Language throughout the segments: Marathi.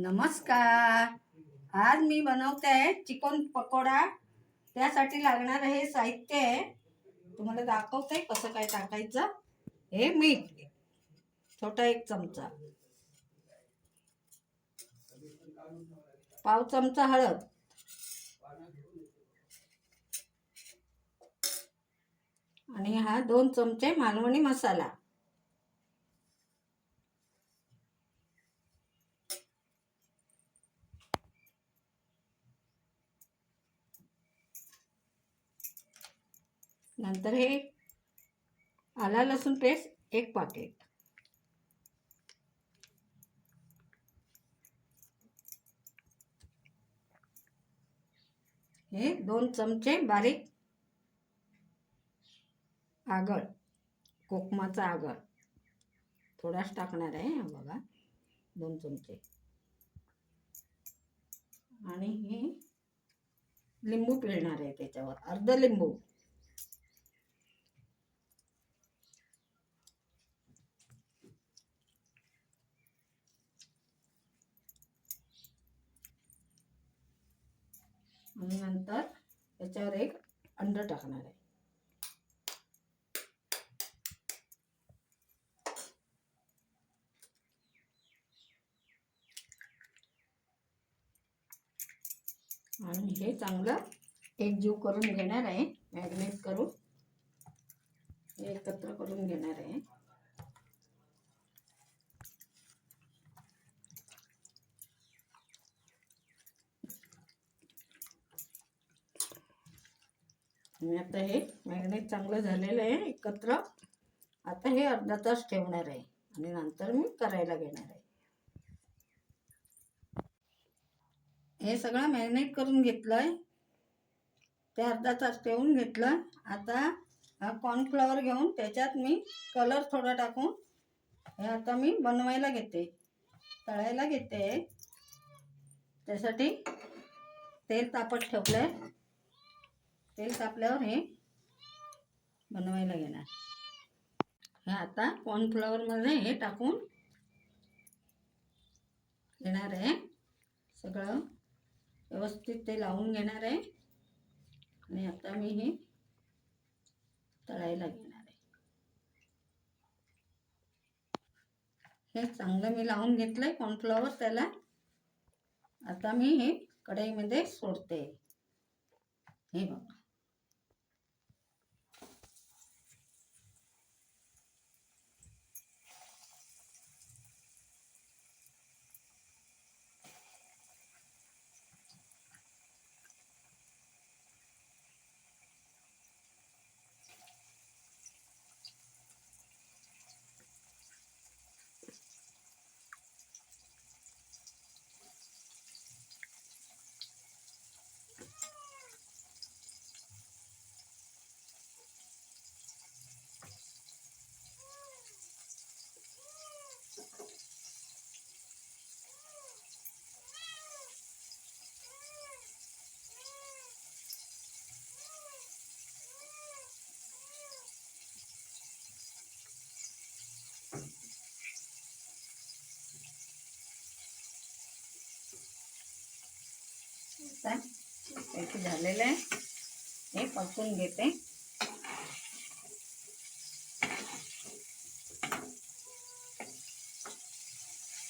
नमस्कार. आज मी बनवते आहे चिकन पकोडा. त्यासाठी लागणार हे साहित्य. आहे तुम्हाला दाखवते कसं काय टाकायचं. हे मीठ. छोटा एक चमचा. पाव चमचा हळद. आणि हा दोन चमचे मालवणी मसाला. नंतर हे आला लसूण पेस्ट एक पाकिट हे दोन चमचे बारीक आगळ कोकमाचा आगळ. थोडाच टाकणार आहे बघा दोन चमचे. आणि हे लिंबू पिळणार आहे त्याच्यावर अर्ध लिंबू आणि नंतर त्याच्यावर एक अंड टाकणार आहे. आणि हे चांगलं एकजीव करून घेणार आहे. मॅग्नेट करून हे एकत्र करून घेणार आहे. आणि आता हे मॅग्नेट चांगलं झालेलं आहे एकत्र. आता हे अर्धा तास ठेवणार आहे आणि नंतर मी करायला घेणार आहे. हे सगळं मॅरिनेट करून घेतलं आहे ते अर्धा तास ठेवून घेतलं. आता हा कॉर्नफ्लॉवर घेऊन त्याच्यात मी कलर थोडा टाकून हे आता मी बनवायला घेते. तळायला घेते. त्यासाठी तेल तापत ठेवलं आहे तेल तापल्यावर हे बनवायला घेणार. हे आता कॉर्नफ्लॉवरमध्ये हे टाकून घेणार आहे. सगळं व्यवस्थित ते लावून घेणार आहे. आणि आता मी हे तळायला घेणार आहे. हे चांगलं मी लावून घेतलंय कॉर्नफ्लॉवर त्याला. आता मी हे कढईमध्ये सोडते. हे बघा. आता त्याची झालेलं आहे. हे पकवून घेते.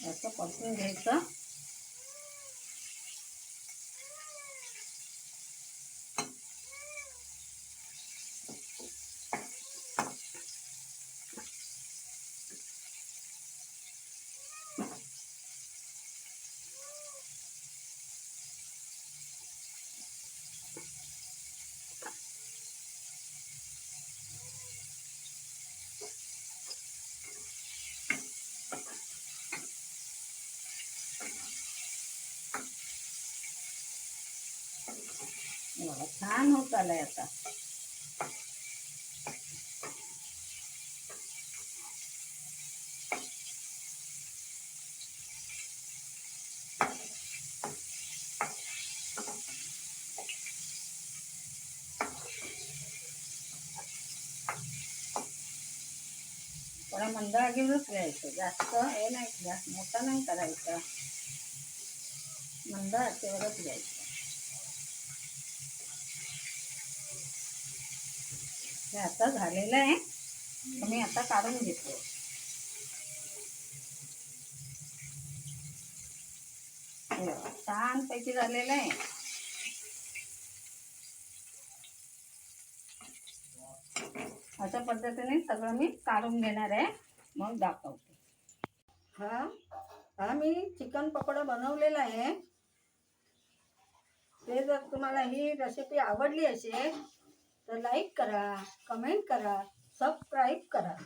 असं पकवून घ्यायचं. बघा छान होत आलाय आता. थोडा मंद आगीवरच घ्यायचं जास्त हे नाही जास्त मोठा नाही करायचा. मंद आगीवरच घ्यायचं. हे आता झालेलं आहे. मी आता काढून घेतो. छानपैकी झालेलं आहे. अशा पद्धतीने सगळं मी काढून घेणार आहे. मग दाखवते. हा हा मी चिकन पकोडा बनवलेला आहे. ते जर तुम्हाला ही रेसिपी आवडली असेल तर लाईक करा कमेंट करा सबस्क्राईब करा.